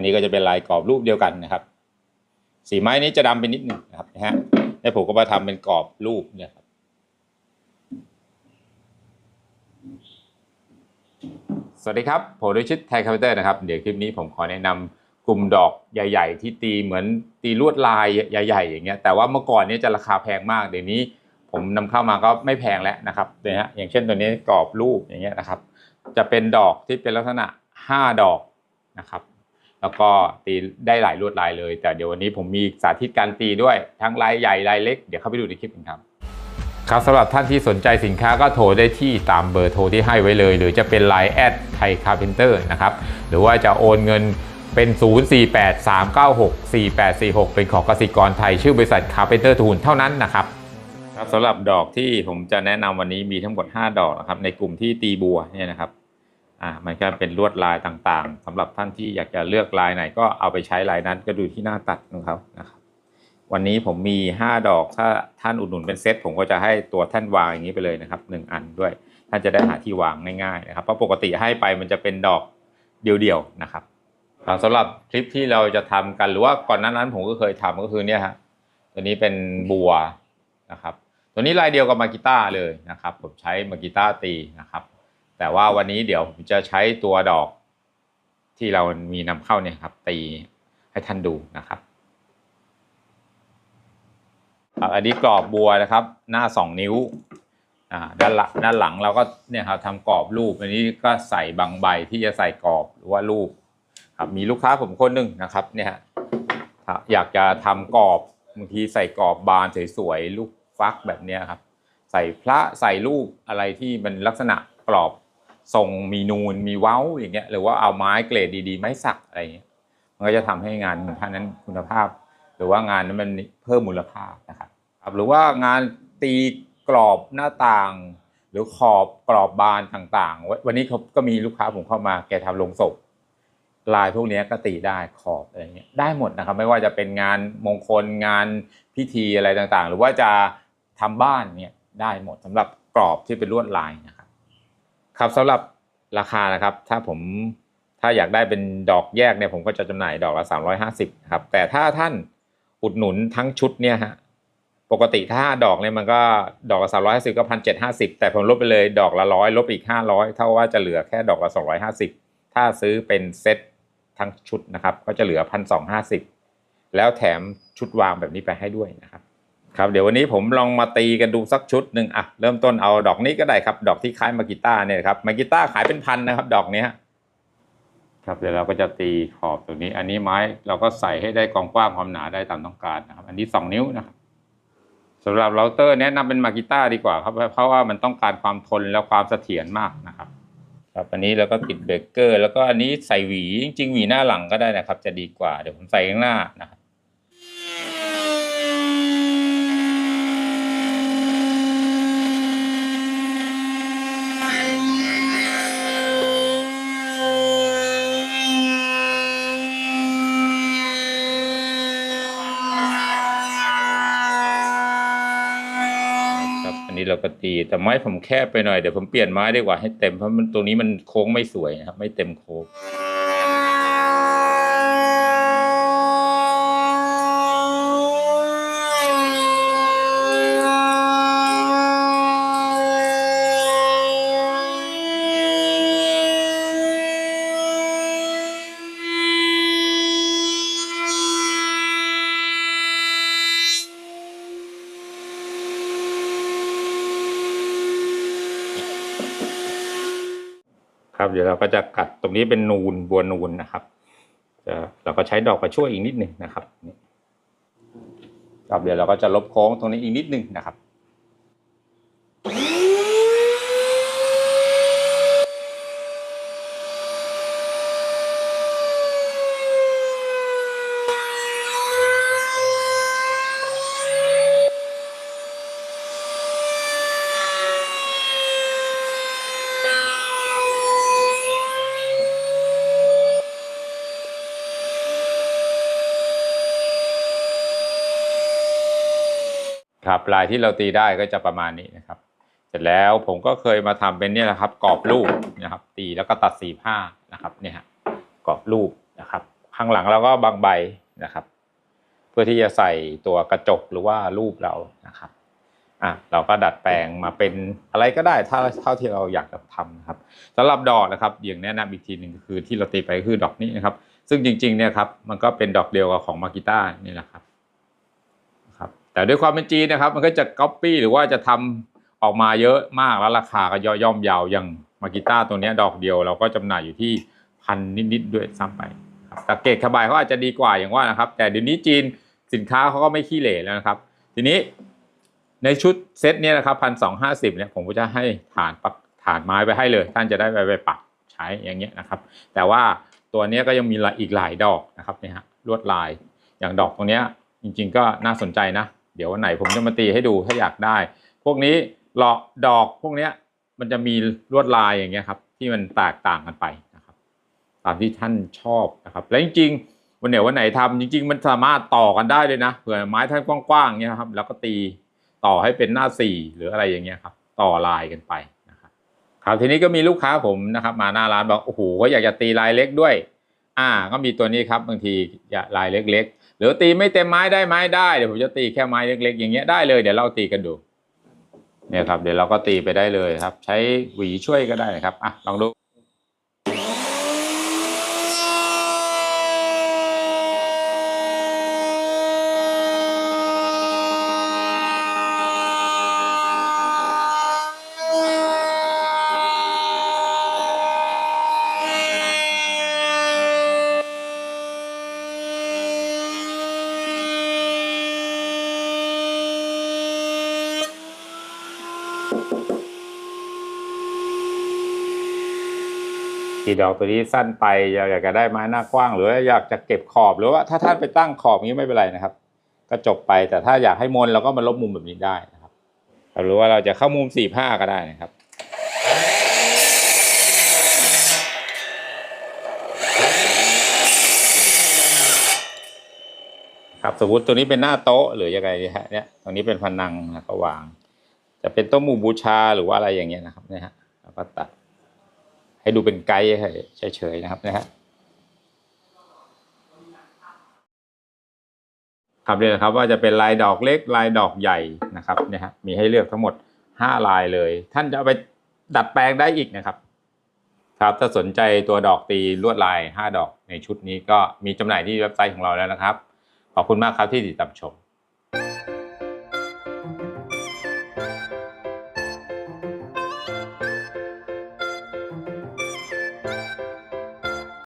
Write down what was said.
ันนี้ก็จะเป็นลายกรอบรูปเดียวกันนะครับ สีไม้นี้จะดำไปนิดนึงนะครับนะฮะแล้วผมก็มาทำเป็นกรอบรูปเนี่ยครับสวัสดีครับผมดุชิตไทยคอมพิวเตอร์นะครับ เดี๋ยวคลิปนี้ผมขอแนะนำกลุ่มดอกใหญ่ ๆ ที่ตีเหมือนตีลวดลายใหญ่ ๆ อย่างเงี้ยแต่ว่าเมื่อก่อนนี้จะราคาแพงมากเดี๋ยวนี้ผมนำเข้ามาก็ไม่แพงแล้วนะครับเนี่ยฮะอย่างเช่นตัวนี้กรอบรูปอย่างเงี้ยนะครับ จะเป็นดอกที่เป็นลักษณะ 5 ดอกนะครับ แล้วก็ตีได้หลายลวดลายเลย แต่เดี๋ยววันนี้ผมมีสาธิตการตีด้วยทั้งลายใหญ่ลายเล็กเดี๋ยวเข้าไปดูในคลิปกันครับครับสำหรับท่านที่สนใจสินค้าก็โทรได้ที่ตามเบอร์โทรที่ให้ไว้เลย หรือจะเป็น Line แอดไทยคาร์เพนเตอร์นะครับหรือว่าจะโอนเงินเป็น 0483964846 เป็นของกสิกรไทย ชื่อบริษัทคาร์เพนเตอร์ทูนเท่านั้นนะครับครับสำหรับดอกที่ผมจะแนะนำวันนี้มีทั้งหมด 5 ดอกนะครับในกลุ่มที่ตีบัวเนี่ยนะครับ อ่ามันก็เป็นลวดลายต่างๆสำหรับท่านที่อยากจะเลือกลายไหนก็เอาไปใช้ลายนั้นก็ดูที่หน้าตัดของเขานะครับ วันนี้ผมมี 5 ดอกถ้าท่านอุดหนุนเป็นเซตผมก็จะให้ตัวท่านวางอย่างนี้ไปเลยนะครับ 1 อันด้วย ท่านจะได้หาที่วางง่ายๆนะครับเพราะปกติให้ไปมันจะเป็นดอกเดียวๆนะครับอ่าสำหรับคลิปที่เราจะทำกันหรือว่าก่อนหน้านั้นผมก็เคยทำก็คือเนี่ยฮะตัวนี้เป็นบัวนะครับ ตัวนี้ลายเดียวกับมากิต้าเลยนะครับ ผมใช้มากิต้าตีนะครับ แต่ว่าวันนี้เดี๋ยวผมจะใช้ตัวดอกที่เรามีนำเข้าเนี่ยครับ ตีให้ท่านดูนะครับครับอันนี้กรอบบัวนะครับ หน้า 2 นิ้วอ่าด้านหลังด้านหลังเราก็เนี่ยครับทำกรอบรูปอันนี้ก็ใส่บางใบที่จะใส่กรอบหรือว่ารูปครับมีลูกค้าผมคนหนึ่งนะครับเนี่ยอยากจะทำกรอบบางทีใส่กรอบบานสวยๆลูกฟักแบบเนี้ยครับ ใส่พระใส่รูปอะไรที่มันลักษณะกรอบ ทรงมีนูนมีเว้าอย่างเงี้ยหรือว่าเอาไม้เกรดดีๆ ไม้สักอะไรเงี้ยมันก็จะทำให้งานของท่านนั้นคุณภาพ หรือว่างานนั้นมันเพิ่มมูลค่านะครับหรือว่างานตีกรอบหน้าต่าง หรือขอบกรอบบานต่างๆ วันนี้เขาก็มีลูกค้าผมเข้ามาแกทำลงศพลายพวกนี้ก็ตีได้ขอบอะไรเงี้ยได้หมดนะครับ ไม่ว่าจะเป็นงานมงคลงานพิธีอะไรต่างๆ หรือว่าจะทำบ้านเนี่ยได้หมดสำหรับกรอบที่เป็นลวดลายนะครับ ครับสำหรับราคานะครับ ถ้าผมถ้าอยากได้เป็นดอกแยกเนี่ยผมก็จะจำหน่ายดอกละ 350ครับแต่ถ้าท่านอุดหนุนทั้งชุดเนี่ยฮะปกติถ้าดอกเนี่ยมันก็ดอกละ350ก็พันเจ็ดห้าสิบแต่ผมลดไปเลยดอกละร้อยลบอีก500เท่าว่าจะเหลือแค่ดอกละ250ถ้าซื้อเป็นเซ็ตทั้งชุดนะครับ ก็จะเหลือพันสองห้าสิบแล้วแถมชุดวางแบบนี้ไปให้ด้วยนะครับ ครับเดี๋ยววันนี้ผมลองมาตีกันดูสักชุดหนึ่งอะเริ่มต้นเอาดอกนี้ก็ได้ครับ ดอกที่คล้ายมากิต้าเนี่ยครับมากิต้าขายเป็นพันนะครับ ดอกเนี้ยครับเดี๋ยวเราก็จะตีขอบตรงนี้ อันนี้ไม้เราก็ใส่ให้ได้ความกว้างความหนาได้ตามต้องการนะครับ อันนี้สองนิ้วนะครับสำหรับเราเตอร์แนะนำเป็นมากิต้าดีกว่าครับเพราะว่ามันต้องการความทนและความเสถียรมากนะครับ ครับอันนี้เราก็ติดเบรกเกอร์ แล้วก็อันนี้ใส่หวีจริงๆหวีหน้าหลังก็ได้นะครับ จะดีกว่าเดี๋ยวผมใส่ข้างหน้านะครับ ครับ อันนี้เราก็ตีแต่ไม้ผมแคบไปหน่อยเดี๋ยวผมเปลี่ยนไม้ดีกว่าให้เต็มเพราะมันตรงนี้มันโค้งไม่สวยนะครับ ไม่เต็มโค้ง ครับ เดี๋ยวเราก็จะกัดตรงนี้เป็นนูนบัวนูนนะครับเราก็ใช้ดอกมาช่วยอีกนิดหนึ่งนะครับครับเดี๋ยวเราก็จะลบโค้งตรงนี้อีกนิดหนึ่งนะครับ ครับลายที่เราตีได้ก็จะประมาณนี้นะครับ เสร็จแล้วผมก็เคยมาทำเป็นเนี่ยแหละครับกรอบรูปนะครับ ตีแล้วก็ตัดสีผ้านะครับเนี่ยฮะกรอบรูปนะครับข้างหลังเราก็บางใบนะครับ เพื่อที่จะใส่ตัวกระจกหรือว่ารูปเรานะครับอะเราก็ดัดแปลงมาเป็นอะไรก็ได้ถ้าเท่าที่เราอยากจะทำนะครับสำหรับดอกนะครับอย่างแนะนำอีกทีหนึ่งก็คือที่เราตีไปคือดอกนี้นะครับ ซึ่งจริงๆเนี่ยครับมันก็เป็นดอกเดียวกับของมากิต้านี่แหละครับ แต่ด้วยความเป็นจีนนะครับมันก็จะก๊อปปี้หรือว่าจะทำออกมาเยอะมากแล้วราคาก็ย่อมยาวอย่างมากิต้าตัวนี้ดอกเดียวเราก็จำหน่ายอยู่ที่พันนิดๆด้วยซ้ำไปครับแต่เกรดคาบายเขาอาจจะดีกว่าอย่างว่านะครับ แต่เดี๋ยวนี้จีนสินค้าเขาก็ไม่ขี้เหร่แล้วนะครับ ทีนี้ในชุดเซตเนี้ยนะครับพันสองห้าสิบเนี่ยผมก็จะให้ฐานปักฐานไม้ไปให้เลย ท่านจะได้ไปไปปักใช้อย่างเงี้ยนะครับ แต่ว่าตัวนี้ก็ยังมีอีกหลายดอกนะครับเนี่ยฮะลวดลายอย่างดอกตรงเนี้ยจริง ๆ ก็น่าสนใจนะ ดี๋ยววันไหนผมจะมาตีให้ดูถ้าอยากได้ พวกนี้หลอกดอกพวกเนี้ยมันจะมีลวดลายอย่างเงี้ยครับ ที่มันแตกต่างกันไปนะครับ ตามที่ท่านชอบนะครับ และจริงๆวันไหนวันไหนทำจริง ๆ มันสามารถต่อกันได้เลยนะเผื่อไม้ท่านกว้างๆเงี้ยครับ แล้วก็ตีต่อให้เป็นหน้าสี่หรืออะไรอย่างเงี้ยครับ ต่อลายกันไปนะครับครับทีนี้ก็มีลูกค้าผมนะครับ มาหน้าร้านบอกโอ้โหก็อยากจะตีลายเล็กด้วย อ่า ก็มีตัวนี้ครับบางทีลายเล็กๆ หรือตีไม่เต็มไม้ได้ไหมได้เดี๋ยวผมจะตีแค่ไม้เล็กๆอย่างเงี้ยได้เลยเดี๋ยวเราตีกันดูเนี่ยครับ เดี๋ยวเราก็ตีไปได้เลยครับ ใช้หวีช่วยก็ได้นะครับอะลองดู กี่ดอกตัวนี้สั้นไปอยากจะได้ไม้หน้ากว้าง หรือว่าอยากจะเก็บขอบหรือว่าถ้าท่านไปตั้งขอบนี้ไม่เป็นไรนะครับ ก็จบไปแต่ถ้าอยากให้มนเราก็มาลบมุมแบบนี้ได้นะครับหรือว่าเราจะเข้ามุมสี่ห้าก็ได้นะครับครับสมมติตัวนี้เป็นหน้าโต๊ะหรือยังไงเนี่ยฮะเนี่ยตรงนี้เป็นพนังแล้วก็วาง จะเป็นโต๊ะหมู่บูชาหรือว่าอะไรอย่างเงี้ยนะครับเนี่ยฮะแล้วก็ตัด ให้ดูเป็นไกด์เฉยๆนะครับนะฮะครับเนี่ยนะครับว่าจะเป็นลายดอกเล็กลายดอกใหญ่นะครับเนี่ยฮะมีให้เลือกทั้งหมดห้าลายเลย ท่านจะเอาไปดัดแปลงได้อีกนะครับ ครับถ้าสนใจตัวดอกตีลวดลายห้าดอกในชุดนี้ก็มีจำหน่ายที่เว็บไซต์ของเราแล้วนะครับ ขอบคุณมากครับที่ติดตามชม